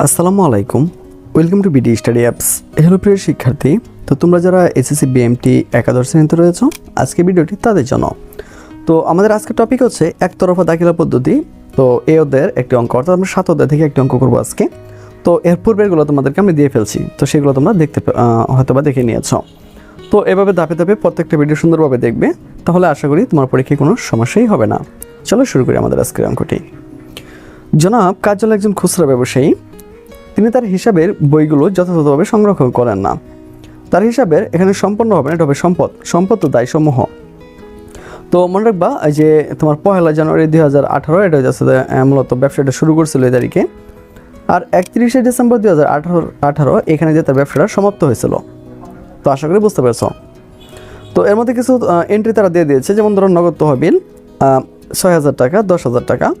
আসসালামু আলাইকুম। Welcome to BD study apps hello প্রিয় শিক্ষার্থী, তো তোমরা যারা এসএসসি বিএমটি একাদশ শ্রেণীতে রয়েছো, আজকে ভিডিওটি তাদের জন্য। তো আমাদের আজকের টপিক হচ্ছে একতরফা দাখিলা পদ্ধতি। তো এ ওদের একটি অঙ্ক, অর্থাৎ আমরা সাত অধ্যায় থেকে একটি অঙ্ক করব আজকে। তো এর পূর্বেরগুলো তোমাদেরকে আমি দিয়ে ফেলছি, তো সেগুলো তোমরা দেখতে হয়তো বা দেখে নিয়েছ। তো এভাবে ধাপে ধাপে প্রত্যেকটা ভিডিও সুন্দরভাবে দেখবে, তাহলে আশা করি তোমার পরীক্ষায় কোনো সমস্যাই হবে না। চলো শুরু করি আমাদের আজকের অঙ্কটি। জনাব কাজল একজন খুচরা ব্যবসায়ী তিনি তার হিসাবের বইগুলো যথাযথভাবে সংরক্ষণ করেন না। তার হিসাবের এখানে সম্পন্ন হবে না এটা হবে সম্পদ সম্পদ ও দায়সমূহ। তো মনে রাখবা যে তোমার পহেলা জানুয়ারি দুই হাজার আঠারো এটা হচ্ছে যে, আহ, মূলত ব্যবসাটা শুরু করছিল এই তারিখে। আর একত্রিশে ডিসেম্বর দুই হাজার আঠারো আঠারো এখানে যে তার ব্যবসাটা সমাপ্ত হয়েছিল। তো আশা করি বুঝতে পেরেছ। তো এর মধ্যে কিছু এন্ট্রি তারা দিয়ে দিয়েছে যেমন ধরো নগদ তহবিল ছয় হাজার টাকা দশ হাজার টাকা।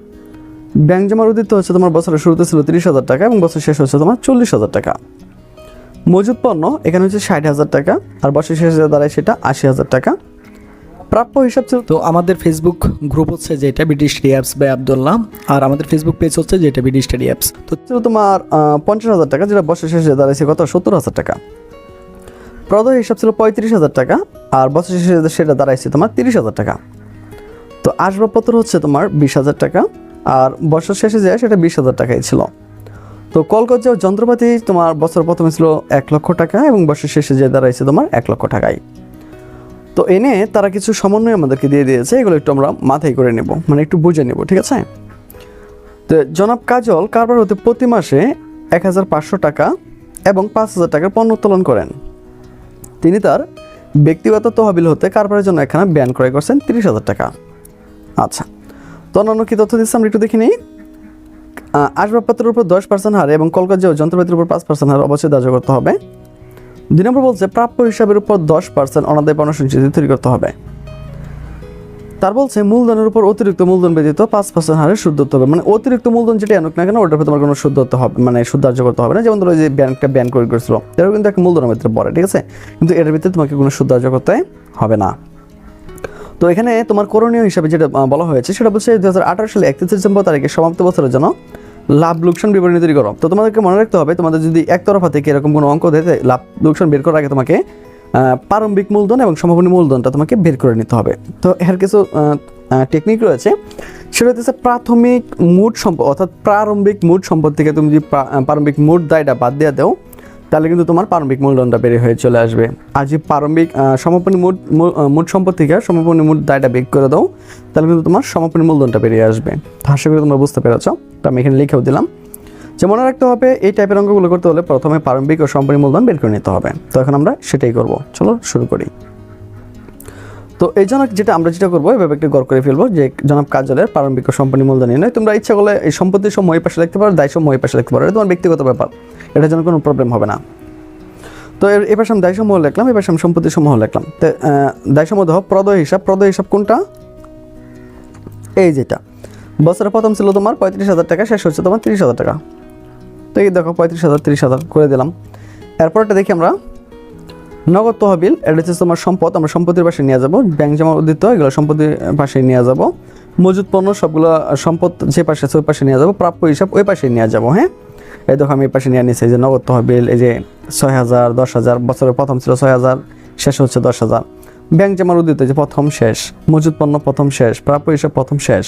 ব্যাংক জমার উদ্দিত হচ্ছে তোমার বছরের শুরুতে ছিল তিরিশ হাজার টাকা এবং বছর শেষ হচ্ছে তোমার চল্লিশ হাজার টাকা। মজুদ পণ্য এখানে হচ্ছে ষাট হাজার টাকা আর বছর শেষে দাঁড়ায় সেটা আশি হাজার টাকা। প্রাপ্য হিসাব ছিল তো আমাদের ফেসবুক গ্রুপ হচ্ছে যেটা BD study apps by Abdullah আর আমাদের ফেসবুক পেজ হচ্ছে যেটা বিডি স্টাডি অ্যাপস তো ছিল তোমার পঞ্চাশ হাজার টাকা যেটা বছর শেষে দাঁড়াইছে কত সত্তর হাজার টাকা। প্রদয় হিসাব ছিল পঁয়ত্রিশ হাজার টাকা আর বছর শেষে সেটা দাঁড়াইছে তোমার তিরিশ হাজার টাকা। তো আসবাবপত্র হচ্ছে তোমার বিশ হাজার টাকা আর বছর শেষে যায় সেটা বিশ হাজার টাকাই ছিল। তো কলকাতা যন্ত্রপাতি তোমার বছর প্রথমে ছিল এক লক্ষ টাকা এবং বছর শেষে যে দাঁড়াইছে তোমার এক লক্ষ টাকায় তো এনে তারা কিছু সমন্বয় আমাদেরকে দিয়ে দিয়েছে, এগুলো একটু আমরা মাথায় করে নেব মানে একটু বুঝে নেব, ঠিক আছে? তো জনাব কাজল কারবার হতে প্রতি মাসে এক হাজার পাঁচশো টাকা এবং পাঁচ হাজার টাকার পণ্য উত্তোলন করেন। তিনি তার ব্যক্তিগত তহবিল হতে কারবারের জন্য এখানে ব্যান ক্রয় করছেন তিরিশ হাজার টাকা। আচ্ছা তো অন্যান্য কি তথ্য দিচ্ছে? আমরা একটু দেখে নিই। আসবাবপত্রের উপর দশ পার্সেন্ট হারে এবং কলকাতা যন্ত্রপাতির উপর পাঁচ পার্সেন্ট হার অবশ্যই ধার্য করতে হবে। দুই নম্বর বলছে, প্রাপ্য হিসাবের উপর দশ পার্সেন্ট অনাদায় পণ্য তৈরি করতে হবে। তার বলছে, মূলধনের উপর অতিরিক্ত মূলধন ব্যতীত পাঁচ পার্সেন্ট হারে সুদ ধরতে হবে। মানে অতিরিক্ত মূলধন যেটা আনুক না কেন, ওটার উপর তোমার কোনো সুদ ধরতে হবে মানে সুদ ধার্য করতে হবে না। যেমন ধরো যে ব্যাংকটা ব্যান করে করেছিল এটাও কিন্তু একটা মূলধনের ভিতরে পড়ে, ঠিক আছে? কিন্তু এটার ভিতরে তোমাকে কোনো সুদ ধার্য করতে হবে না। তো এখানে তোমার করণীয় হিসাবে যেটা বলা হয়েছে সেটা বলছে দু হাজার আঠারো সালে একত্রিশ ডিসেম্বর তারিখে সমাপ্ত বছরের জন্য লাভ লোকসান বিবরণী তৈরি করো। তো তোমাদেরকে মনে রাখতে হবে, তোমাদের যদি একতরফা থেকে এরকম কোনো অঙ্ক দেয় লাভ লোকসান বের করার আগে তোমাকে প্রারম্ভিক মূলধন এবং সমাপনী মূলধনটা তোমাকে বের করে নিতে হবে। তো এর কিছু টেকনিক রয়েছে। সেটা হচ্ছে প্রাথমিক মুড সম্পদ, অর্থাৎ প্রারম্ভিক মুড সম্পদ থেকে তুমি যদি প্রারম্ভিক মুড দায়টা বাদ দিয়ে দাও তাহলে কিন্তু তোমার প্রারম্ভিক মূলধনটা বেড়ে হয়ে চলে আসবে। যে প্রারম্ভিক সমাপনী আহ, মূল সম্পদ থেকে সমাপনী মূল দায়টা বেগ করে দাও তাহলে কিন্তু তোমার সমাপনী মূলধনটা বেরিয়ে আসবে। আশা করি তোমরা বুঝতে পেরেছ তো আমি এখানে লিখেও দিলাম। যে মনে রাখতে হবে এই টাইপের অঙ্কগুলো করতে হলে প্রথমে প্রারম্ভিক ও সমাপনী মূলধন বের করে নিতে হবে। তো এখন আমরা সেটাই করব। চলো শুরু করি। তো এই জন্য যেটা আমরা যেটা করব এভাবে একটা গড় করে ফেলব যে জনাব কাজলের প্রারম্ভিক ও সম্পূর্ণ মূলধন নয় তোমরা ইচ্ছা করলে এই সম্পত্তির সময় পাশে লিখতে পারো দায় সময় পাশে লিখতে পারো। তোমার ব্যক্তিগত ব্যাপার। এটার জন্য কোনো প্রবলেম হবে না। তো এবার আমি দায় সমূহ লিখলাম এবার আমি সম্পত্তি সমূহ লিখলাম। তো আহ, দায় সমূহ প্রদয় হিসাব প্রদয় হিসাব কোনটা? এই যেটা। বছরের প্রথম ছিল তোমার পঁয়ত্রিশ হাজার টাকা শেষ হচ্ছে তোমার তিরিশ হাজার টাকা। তো এই দেখো পঁয়ত্রিশ হাজার তিরিশ হাজার করে দিলাম। এরপরটা দেখি আমরা। নগদ তহবিল এটা হচ্ছে তোমার সম্পদ আমরা সম্পত্তির পাশে নিয়ে যাব। ব্যাংক জমা উদ্দিত এগুলো সম্পত্তির পাশে নিয়ে যাব। মজুদ পণ্য সবগুলো সম্পদ যে পাশে আছে ওই পাশে নিয়ে যাব। প্রাপ্য হিসাব ওই পাশে নিয়ে যাব হ্যাঁ? এই দেখো আমি এই পাশে নিয়ে নিয়েছি যে নগদ তহবিল, এই যে ছয় হাজার, দশ হাজার, বছরের প্রথম ছিল ছয় হাজার, শেষ হচ্ছে দশ হাজার। ব্যাংক জমার উদ্দিত যে প্রথম শেষ মজুদ পণ্য প্রথম শেষ, প্রাপ্য হিসাব প্রথম শেষ।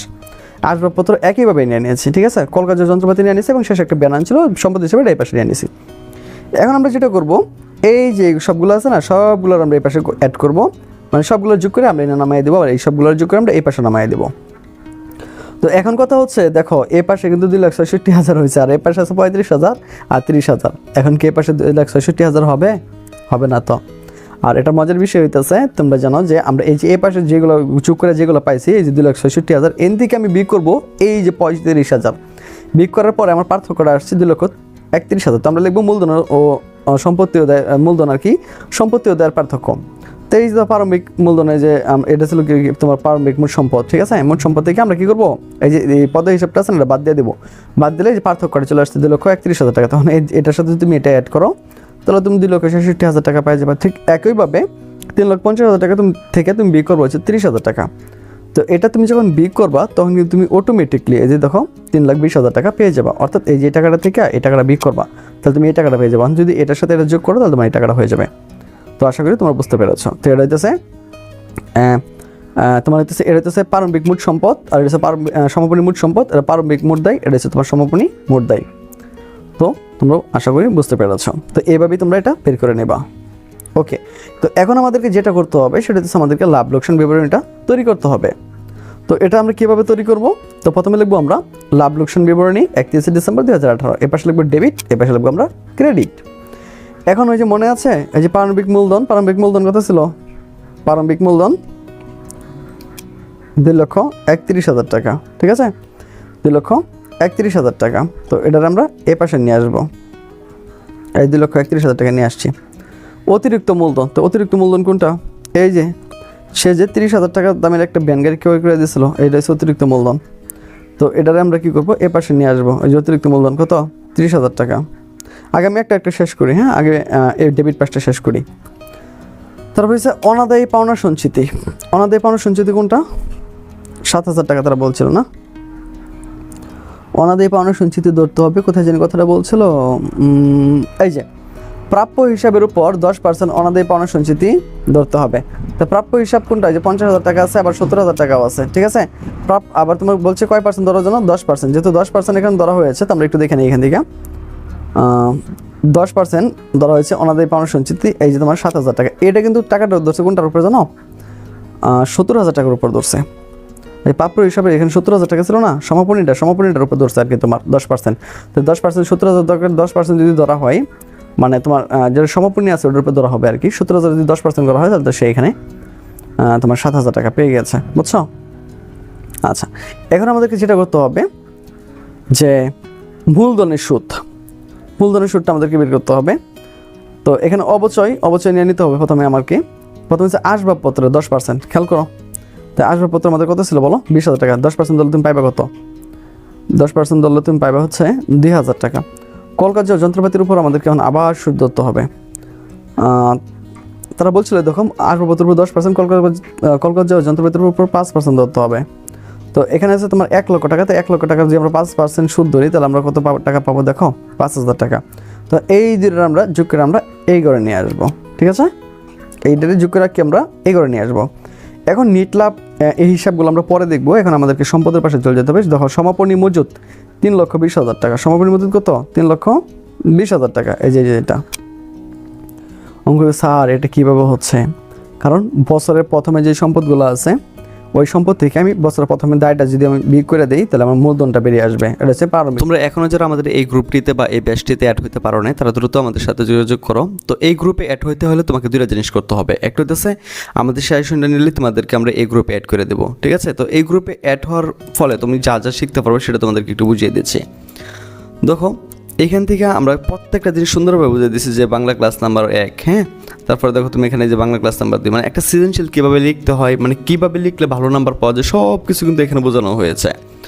আসবাবপত্র একইভাবে নিয়ে নিয়েছি, ঠিক আছে? কলকাতার যন্ত্রপাতি নিয়ে নিয়েছি এবং শেষ একটা ব্যানান ছিল, সম্পদ হিসেবে এই পাশে নিয়ে নিয়েছি এখন আমরা যেটা করব, এই যে সবগুলো আছে না, সবগুলোর আমরা এই পাশে অ্যাড করব। মানে সবগুলো যোগ করে আমরা এনে নামাই দেবো আর এই সবগুলোর যোগ করে আমরা এই পাশে নামাই দেবো। তো এখন কথা হচ্ছে, দেখো, এ পাশে কিন্তু দুই লাখ ছয়ষট্টি হাজার হয়েছে, আর এ পাশে আছে পঁয়ত্রিশ হাজার আর তিরিশ হাজার। এখন কি পাশে দুই লাখ ছয়ষট্টি হাজার হবে? হবে না তো। আর এটা মজার বিষয় হইতেছে, তোমরা জানো যে আমরা এই যে এ পাশে যেগুলো, চুপ করে যেগুলো পাইছি, এই যে দুই লাখ ছয়ষট্টি হাজার, এন থেকে আমি বিক করব এই যে পঁয়ত্রিশ হাজার। বিক করার পরে আমার পার্থক্যটা আসছে দুই লক্ষ একত্রিশ হাজার। তো আমরা লিখব মূলধন ও সম্পত্তি মূলধন আর কি, সম্পত্তি ও দেওয়ার পার্থক্য। তো এই যে প্রারম্ভিক মূলধনে যে এটা ছিল তোমার প্রারম্ভিক মোট সম্পদ, ঠিক আছে? মোট সম্পদ থেকে আমরা কি করব? এই যে, এই পদ হিসাবটা আছে না, এটা বাদ দিয়ে দেবো। বাদ দিলে যে পার্থক্যটা চলে আসছে দুই লক্ষ একত্রিশ হাজার টাকা। তখন এটার সাথে তুমি এটা অ্যাড করো, তাহলে তুমি দুই লক্ষ ছেষট্টি হাজার টাকা পাই যাবে। ঠিক একইভাবে তিন লক্ষ পঞ্চাশ হাজার টাকা তুমি, থেকে তুমি বিয়ে করব হচ্ছে তিরিশ হাজার টাকা। তো এটা তুমি যখন বিক করবা, তখন কিন্তু তুমি অটোমেটিকলি এই যে দেখো, তিন লাখ বিশ হাজার টাকা পেয়ে যাবা। অর্থাৎ এই যে টাকাটা থেকে এই টাকাটা বিক করবা, তাহলে তুমি এই টাকাটা পেয়ে যাবা। যদি এটার সাথে এটা যোগ করো, তাহলে তোমার এই টাকাটা হয়ে যাবে। তো আশা করি তোমরা বুঝতে পেরেছ। তো এটা হইতেছে তোমার হইতেছে, এটা হইতেছে প্রারম্ভিক মোট সম্পদ, আর এটা হচ্ছে সমাপনী মোট সম্পদ, এটা প্রারম্ভিক মোট দায়, এটা হচ্ছে তোমার সমাপনী মোট দায়। তো তোমরা আশা করি বুঝতে পেরেছ। তো এইভাবেই তোমরা এটা বের করে নেবা। ওকে, তো এখন আমাদেরকে যেটা করতে হবে, সেটা হচ্ছে আমাদেরকে লাভ লোকসান বিবরণীটা তৈরি করতে হবে। তো এটা আমরা কীভাবে তৈরি করব? তো প্রথমে লিখব আমরা লাভ লোকসান বিবরণী একত্রিশে ডিসেম্বর দুই হাজার আঠারো এ পাশে লিখব ডেবিট এ পাশে লিখব আমরা ক্রেডিট। এখন ওই যে মনে আছে, এই যে প্রারম্ভিক মূলধন প্রারম্ভিক মূলধন কত ছিল? প্রারম্ভিক মূলধন দুই লক্ষ একত্রিশ হাজার টাকা, ঠিক আছে? দুই লক্ষ একত্রিশ হাজার টাকা। তো এটার আমরা এ পাশে নিয়ে আসব। এই দুই লক্ষ একত্রিশ হাজার টাকা নিয়ে আসছি। অতিরিক্ত মূলধন, তো অতিরিক্ত মূলধন কোনটা? এই যে, সে যে তিরিশ হাজার টাকা দামের একটা ভ্যান গাড়ি ক্রয় করে দিয়েছিল, এইটা হচ্ছে অতিরিক্ত মূলধন। তো এটারে আমরা কি করব? এ পাশে নিয়ে আসব। এই যে অতিরিক্ত মূলধন কত? তিরিশ হাজার টাকা। আগে আমি একটা একটা শেষ করি হ্যাঁ? আগে এই ডেবিট পাসটা শেষ করি। তারপর হচ্ছে অনাদায়ী পাওনা সঞ্চিতি। অনাদায়ী পাওনা সঞ্চিতি কোনটা? সাত হাজার টাকা তারা বলছিল, না? অনাদায়ী পাওনা সঞ্চিতি ধরতে হবে, কোথায় জানি কথাটা বলছিল এই যে, প্রাপ্য হিসাবের উপর দশ পার্সেন্ট অনাদায়ী পাওনা সঞ্চিতি ধরতে হবে। তো প্রাপ্য হিসাব কোনটা? যে পঞ্চাশ হাজার টাকা আছে, আবার সত্তর হাজার টাকাও আছে, ঠিক আছে? প্রাপ, আবার তোমার বলছে কয় পার্সেন্ট ধরার জন্য? দশ পার্সেন্ট যেহেতু দশ পার্সেন্ট এখানে ধরা হয়েছে, তো আমরা একটু দেখে নিই এখান থেকে। দশ পার্সেন্ট ধরা হয়েছে অনাদায়ী পাওনা সঞ্চিতি, এই যে তোমার সাত হাজার টাকা। এটা কিন্তু টাকাটা ধরছে কোনটার উপরে জানো? সত্তর হাজার টাকার উপর ধরছে। এই প্রাপ্য হিসাবে এখানে সত্তর হাজার টাকা ছিল না, সমাপনীটা, সমাপনীটার উপর ধরছে আর কি তোমার দশ পার্সেন্ট তো দশ পার্সেন্ট সত্তর হাজার টাকার দশ পার্সেন্ট যদি ধরা হয় মানে তোমার যেটা সমাপনী আছে ওটার উপর ধরা হবে আর কি। সত্তর হাজার যদি দশ পার্সেন্ট করা হয়, তাহলে সে এখানে তোমার সাত হাজার টাকা পেয়ে গেছে, বুঝছ? আচ্ছা এখন আমাদেরকে যেটা করতে হবে যে মূলধনের সুদ। মূলধনের সুদটা আমাদেরকে বের করতে হবে। তো এখানে অবচয় অবচয় নিয়ে নিতে হবে প্রথমে আমাকে। প্রথমে হচ্ছে আসবাবপত্র, দশ পার্সেন্ট খেয়াল করো। তো আসবাবপত্র আমাদের কত ছিল বলো? বিশ হাজার টাকা। দশ পার্সেন্ট দলে তুমি পাইবা কত? দশ পার্সেন্ট দলে তুমি পাইবা হচ্ছে দুই হাজার টাকা। কলকাতা যন্ত্রপাতির উপর আমাদেরকে এখন আবার সুদ ধরতে হবে। তারা বলছিল, দেখো, আসবাবপত্রের উপর দশ পার্সেন্ট কলকাতা কলকাতা যন্ত্রপাতির উপর পাঁচ পার্সেন্ট ধরতে হবে। তো এখানে আছে তোমার এক লক্ষ টাকা, তো এক লক্ষ টাকা যদি আমরা পাঁচ পার্সেন্ট সুদ ধরি, তাহলে আমরা কত টাকা পাবো দেখো? পাঁচ হাজার টাকা। তো এই দুটো আমরা যোগ করে আমরা এই ঘরে নিয়ে আসব, ঠিক আছে? এইটারে যোগ করে রাখি আমরা এই ঘরে নিয়ে আসব। এখন নিট লাভ এই হিসাবগুলো আমরা পরে দেখব। এখন আমাদেরকে সম্পদের পাশে চলে যেতে হবে। দেখো, সমাপনী মজুদ তিন লক্ষ বিশ হাজার টাকা। সমাপনী মজুদ কত? তিন লক্ষ বিশ হাজার টাকা। এই যে, এই এটা। অঙ্ক স্যার এটা কীভাবে হচ্ছে? কারণ বছরের প্রথমে যে সম্পদগুলো আছে ওই সম্পদ থেকে আমি বছরের প্রথমে দায়টা যদি আমি বিক করে দিই, তাহলে আমার মূলধনটা বেরিয়ে আসবে। এটা হচ্ছে প্রারম্ভিক তোমরা এখনও যারা আমাদের এই গ্রুপটিতে বা এই ব্যাচটিতে অ্যাড হতে পারো না তারা দ্রুত আমাদের সাথে যোগাযোগ করো। তো এই গ্রুপে অ্যাড হতে হলে তোমাকে দুইটা জিনিস করতে হবে। একটা হচ্ছে আমাদের সাজেশনটা নিলে তোমাদেরকে আমরা এই গ্রুপে অ্যাড করে দেবো, ঠিক আছে? তো এই গ্রুপে অ্যাড হওয়ার ফলে তুমি যা যা শিখতে পারবে সেটা তোমাদেরকে একটু বুঝিয়ে দিচ্ছি। দেখো এখান থেকে আমরা প্রত্যেকটা জিনিস সুন্দরভাবে বুঝে দিচ্ছি যে বাংলা ক্লাস নাম্বার এক হ্যাঁ? তারপরে দেখো তুমি এখানে যে বাংলা ক্লাস নাম্বার দুই মানে একটা সৃজনশীল কীভাবে লিখতে হয় মানে কীভাবে লিখলে ভালো নাম্বার পাওয়া যায় সব কিছু কিন্তু এখানে বোঝানো হয়েছে।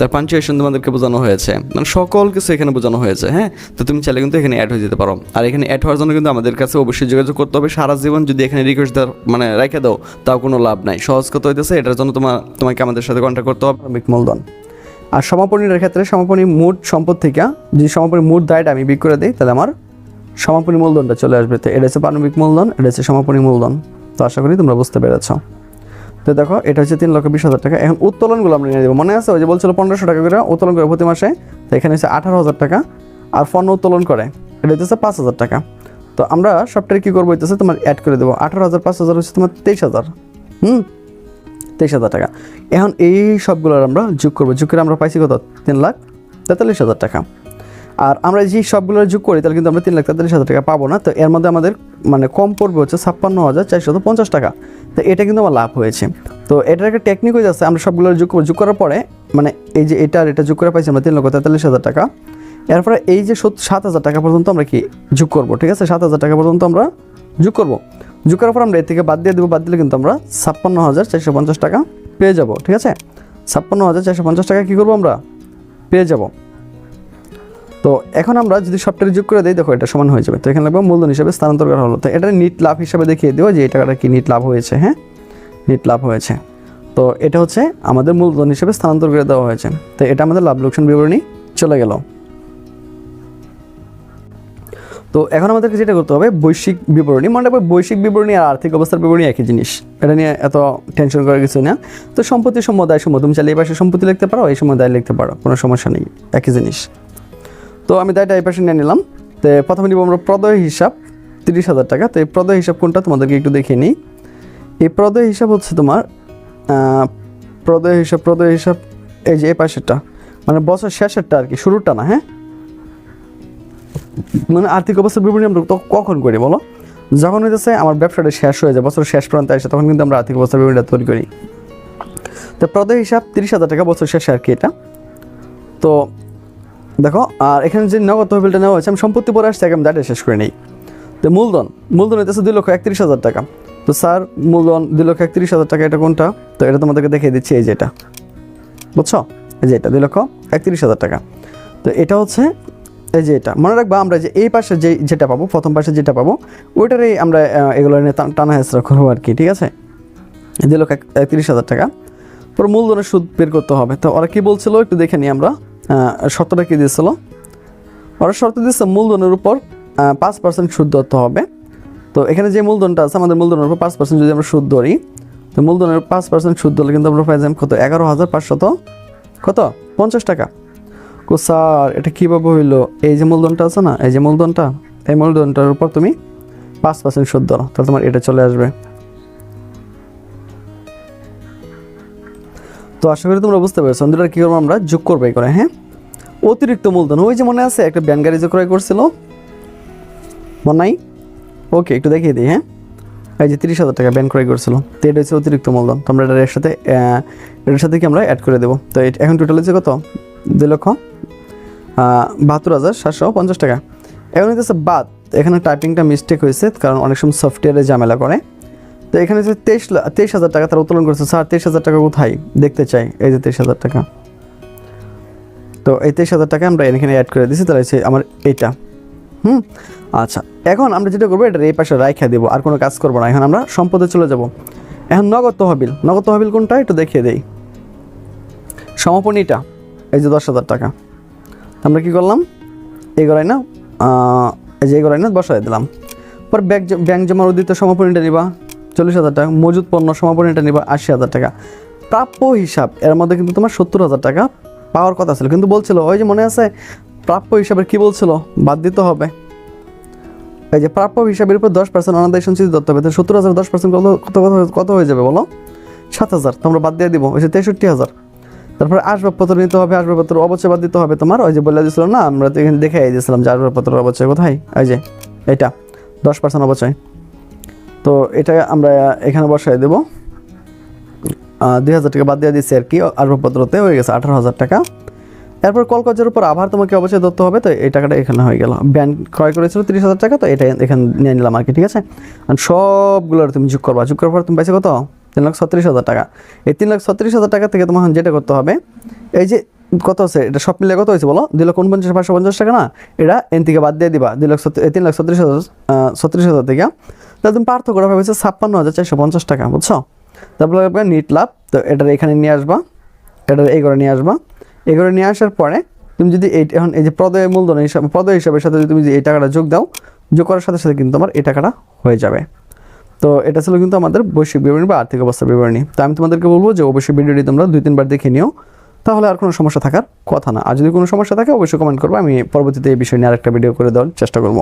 তার পাঞ্চুয়েশন তোমাদেরকে বোঝানো হয়েছে। মানে সকল কিছু এখানে বোঝানো হয়েছে হ্যাঁ? তো তুমি চাইলে কিন্তু এখানে অ্যাড হয়ে যেতে পারো। আর এখানে অ্যাড হওয়ার জন্য কিন্তু আমাদের কাছে অবশ্যই যোগাযোগ করতে হবে। সারা জীবন যদি এখানে রিকোয়েস্ট মানে রেখে দাও, তাও কোনো লাভ নাই। সহজ কত হইতেছে, এটার জন্য তোমার, তোমাকে আমাদের সাথে কন্ট্যাক্ট করতে হবে। মূলধন আর সমাপনীর ক্ষেত্রে সমাপনী মোট সম্পদ থেকে, যদি সমাপনী মোট দায়টা আমি বিক করে দিই, তাহলে আমার সমাপনী মূলধনটা চলে আসবে। তো এটা হচ্ছে প্রারম্ভিক মূলধন এটা হচ্ছে সমাপনী মূলধন তো আশা করি তোমরা বুঝতে পেরেছ। তো দেখো, এটা হচ্ছে তিন লক্ষ বিশ হাজার টাকা। এখন উত্তোলনগুলো আমরা নিয়ে দেবো মনে আছে? ওই যে বলছিল পনেরোশো টাকা করে উত্তোলন করে প্রতি মাসে? তো এখানে হচ্ছে আঠারো হাজার টাকা। আর পণ্য উত্তোলন করে, এটা হচ্ছে পাঁচ হাজার টাকা। তো আমরা সবটাই কী করব হইতেছে, তোমার অ্যাড করে দেবো। আঠারো হাজার, পাঁচ হাজার হচ্ছে তোমার তেইশ হাজার। হুম? তেইশ হাজার টাকা। এখন এই সবগুলোর আমরা যোগ করব। যোগ করে আমরা পাইছি কত? তিন লাখ তেতাল্লিশ হাজার টাকা। আর আমরা যে সবগুলো যোগ করি, তাহলে কিন্তু আমরা তিন লাখ তেতাল্লিশ হাজার টাকা পাবো না। তো এর মধ্যে আমাদের মানে কম পড়বে হচ্ছে ছাপ্পান্ন হাজার চারশত পঞ্চাশ টাকা। তো এটা কিন্তু আমার লাভ হয়েছে। তো এটার একটা টেকনিক হয়ে যাচ্ছে, আমরা সবগুলো যোগ যোগ করার পরে মানে এই যে এটা আর এটা যোগ করে পাইছি আমরা তিন লক্ষ তেতাল্লিশ হাজার টাকা। এরপরে এই যে সাত হাজার টাকা পর্যন্ত আমরা কি যোগ করব, ঠিক আছে? সাত হাজার টাকা পর্যন্ত আমরা যোগ করব। যোগ করার পর আমরা এর থেকে বাদ দিয়ে দেবো, বাদ দিলে কিন্তু আমরা ছাপ্পান্ন হাজার চারশো পঞ্চাশ টাকা পেয়ে যাব, ঠিক আছে? ছাপ্পান্ন হাজার চারশো পঞ্চাশ টাকা কী করব আমরা? পেয়ে যাব। তো এখন আমরা যদি সবটাকে যোগ করে দিই, দেখো এটা সমান হয়ে যাবে। তো এখানে লাগবে মূলধন হিসাবে স্থানান্তর করা হলো। তো এটা নিট লাভ হিসাবে দেখিয়ে দেবো যে এই টাকাটা কি নিট লাভ হয়েছে হ্যাঁ? নিট লাভ হয়েছে। তো এটা হচ্ছে আমাদের মূলধন হিসেবে স্থানান্তর করে দেওয়া হয়েছে। তো এটা আমাদের লাভ লোকসান বিবরণী চলে গেল। তো এখন আমাদেরকে যেটা করতে হবে, বৈশ্বিক বিবরণী। মনে রাখবে বৈশ্বিক বিবরণী আর আর্থিক অবস্থার বিবরণী একই জিনিস। এটা নিয়ে এত টেনশন করার কিছু না। তো সম্পত্তি সময় তুমি চাইলে এই পাশে সম্পত্তি লিখতে পারো, এই সময় দায় লিখতে পারো, কোনো সমস্যা নেই। একই জিনিস। তো আমি দায়টা এই নিয়ে নিলাম। তো প্রথমে নিব আমরা প্রদয় হিসাব, তিরিশ হাজার টাকা। তো এই প্রদয় হিসাব কোনটা তোমাদেরকে একটু দেখিয়ে নিই। এই প্রদয় হিসাব হচ্ছে তোমার প্রদয় হিসাব প্রদয় হিসাব, এই যে এই পাশেরটা। মানে বছর শেষেরটা আর কি শুরুটা না হ্যাঁ? মানে আর্থিক অবস্থার বিবরণী আমরা কখন করি বলো? যখন হইতেছে আমার ব্যবসাটা শেষ হয়ে যায়, বছর শেষ পর্যন্ত আসে, তখন কিন্তু আমরা আর্থিক অবস্থার বিবরণীটা তৈরি করি। তো প্রদয় হিসাব তিরিশ হাজার টাকা বছর শেষে আর কি এটা। তো দেখো, আর এখানে যে নগদ তহবিলটা নেওয়া হয়েছে, আমি সম্পত্তি পরে আসছে আমি দাঁড়িয়ে শেষ করে নেই। তো মূলধন মূলধন হইতেছে দুই লক্ষ একত্রিশ হাজার টাকা। তো স্যার, মূলধন দুই লক্ষ একত্রিশ হাজার টাকা, এটা কোনটা? তো এটা তোমাদেরকে দেখিয়ে দিচ্ছি, এই যে এটা। বুঝছ? এই যে এটা, দুই লক্ষ একত্রিশ হাজার টাকা। তো এটা হচ্ছে, এই যে এটা। মনে রাখবা আমরা যে এই পাশে যে যেটা পাবো, প্রথম পাশে যেটা পাবো, ওইটারই আমরা এগুলো নিয়ে টানা হেঁচড়া করব আর কি, ঠিক আছে? দুই লক্ষ এক- একত্রিশ হাজার টাকা। পর মূলধনের সুদ বের করতে হবে। তো ওরা কি বলছিল? একটু দেখে নিই আমরা। শর্তটা কি দিয়েছিল? ওরা শর্ত দিচ্ছে মূলধনের উপর পাঁচ পার্সেন্ট সুদ ধরতে হবে। তো এখানে যে মূলধনটা আছে, আমাদের মূলধনের উপর পাঁচ পার্সেন্ট যদি আমরা সুদ ধরি, তো মূলধনের পাঁচ পার্সেন্ট সুদ ধরলে কিন্তু আমরা পাই কত? এগারো হাজার পাঁচশত কত? পঞ্চাশ টাকা। কো স্যার, এটা কীভাবে হইল? এই যে মূলধনটা আছে না, এই যে মূলধনটা, এই মূলধনটার উপর তুমি পাঁচ পার্সেন্ট সুদ ধরো, তাহলে তোমার এটা চলে আসবে। তো আশা করি তোমরা বুঝতে পেরেছ। দুটা কী করব আমরা? যোগ করব এই করে হ্যাঁ? অতিরিক্ত মূলধন। ওই যে মনে আছে, একটা ব্যান গাড়ি যে ক্রয় করছিল? মনে নাই ওকে, একটু দেখিয়ে দিই হ্যাঁ? এই যে তিরিশ হাজার টাকা ব্যান ক্রয় করছিল। তো এটা হচ্ছে অতিরিক্ত মূলধন। তো আমরা এটার এর সাথে এটার সাথে কি আমরা অ্যাড করে দেবো? তো এখন টোটাল হচ্ছে কত? দুই লক্ষ বাহাত্তর হাজার সাতশো পঞ্চাশ টাকা। এখন হচ্ছে বাদ। এখানে টাইপিংটা মিস্টেক হয়েছে, কারণ অনেক সময় সফটওয়্যারে ঝামেলা করে। তো এখানে হচ্ছে তেইশ তেইশ হাজার টাকা তারা উত্তোলন করেছে। স্যার, তেইশ হাজার টাকা কোথায়? দেখতে চাই। এই যে তেইশ হাজার টাকা। তো এই তেইশ হাজার টাকা আমরা এখানে অ্যাড করে দিয়েছি। তাহলে আমার এইটা। হুম? আচ্ছা এখন আমরা যেটা করব এটা এই পাশে রাইখা দেবো। আর কোনো কাজ করব না। এখন আমরা সম্পদে চলে যাব। এখন নগদ তহবিল। নগদ তহবিল কোনটা? একটু দেখিয়ে দেই। সমাপনীটা এই যে দশ হাজার টাকা। আমরা কি করলাম? এই গড়াই না এই যে এই গড়াই না বসাই দিলাম। পর ব্যাংক ব্যাংক জমার উদ্দিত সমাপনীটা নিবা। চল্লিশ হাজার টাকা মজুদ পণ্য সমাপনীটা নিবা আশি হাজার টাকা। প্রাপ্য হিসাব, এর মধ্যে কিন্তু তোমার সত্তর হাজার টাকা পাওয়ার কথা ছিল। কিন্তু বলছিল, ওই যে মনে আছে, প্রাপ্য হিসাবের কি বলছিল? বাদ দিতে হবে। এই যে প্রাপ্য হিসাবের উপর দশ পার্সেন্ট অনাদায় সঞ্চিত ধরতে হবে সত্তর হাজার দশ পার্সেন্ট কত কত কত হয়ে- যাবে বলো? সাত হাজার, তোমরা বাদ দিয়ে দিব। ওই যে তেষট্টি হাজার। তারপরে আসবাবপত্র নিতে হবে আসবাবপত্র অবচয় বাদ দিতে হবে তোমার। ওই যে বলে দিয়েছিল না, আমরা তো এখানে দেখে দিয়েছিলাম যে আসবাবপত্র অবচয় কোথায়? এই যে এটা দশ পার্সেন্ট অবচয়। তো এটা আমরা এখানে বসাই দেবো। দুই হাজার টাকা বাদ দিয়ে দিচ্ছি আর কি, আসবাবপত্রতে, হয়ে গেছে আঠারো হাজার টাকা। এরপর কলকাজের উপর আবার তোমাকে অবশ্যই ধরতে হবে, তো এই টাকাটা এখানে হয়ে গেল। ব্যান্ড ক্রয় করেছিল তিরিশ হাজার টাকা, তো এটা এখানে নিয়ে নিলাম আর কি, ঠিক আছে? সবগুলোর তুমি যোগ করবা, যোগ করার পর তুমি পাইছো কত? তিন লাখ ছত্রিশ হাজার টাকা। এই তিন লাখ ছত্রিশ হাজার টাকা থেকে তোমার যেটা করতে হবে, এই যে কত আছে, এটা সব মিলে কত হয়েছে বলো? দুই লক্ষ উনপঞ্চাশ, পাঁচশো পঞ্চাশ টাকা না? এটা এন থেকে বাদ দিয়ে দিবা, দুই লাখ তিন লাখ ছত্রিশ হাজার ছত্রিশ হাজার থেকে। তুমি পার্থক্য করা হয়েছে ছাপ্পান্ন হাজার চারশো পঞ্চাশ টাকা, বুঝছ? তারপরে হবে নিট লাভ তো এটার এখানে নিয়ে আসবা। এটার এই করে নিয়ে আসবা। এই করে নিয়ে আসার পরে তুমি যদি এই, এখন এই যে প্রদয় মূলধন হিসাবে প্রদয় হিসাবের সাথে যদি তুমি এই টাকাটা যোগ দাও, যোগ করার সাথে সাথে কিন্তু তোমার এই টাকাটা হয়ে যাবে। তো এটা ছিল কিন্তু আমাদের বৈশ্বিক বিবরণী বা আর্থিক অবস্থা বিবরণী। তো আমি তোমাদেরকে বলব যে অবশ্যই ভিডিওটি তোমরা দুই, তিনবার দেখে নিও, তাহলে আর কোনো সমস্যা থাকার কথা না। আর যদি কোনো সমস্যা থাকে, অবশ্যই কমেন্ট করব। আমি পরবর্তীতে এই বিষয় নিয়ে আরেকটা ভিডিও করে দেওয়ার চেষ্টা করব।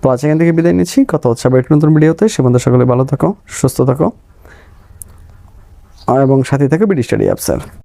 তো আজ এখান থেকে বিদায় নিচ্ছি। কথা হচ্ছে আবার একটি নতুন ভিডিওতে। সে বন্ধু সকলে ভালো থাকো, সুস্থ থাকো এবং সাথে থাকো বিডি স্টাডি অ্যাপসের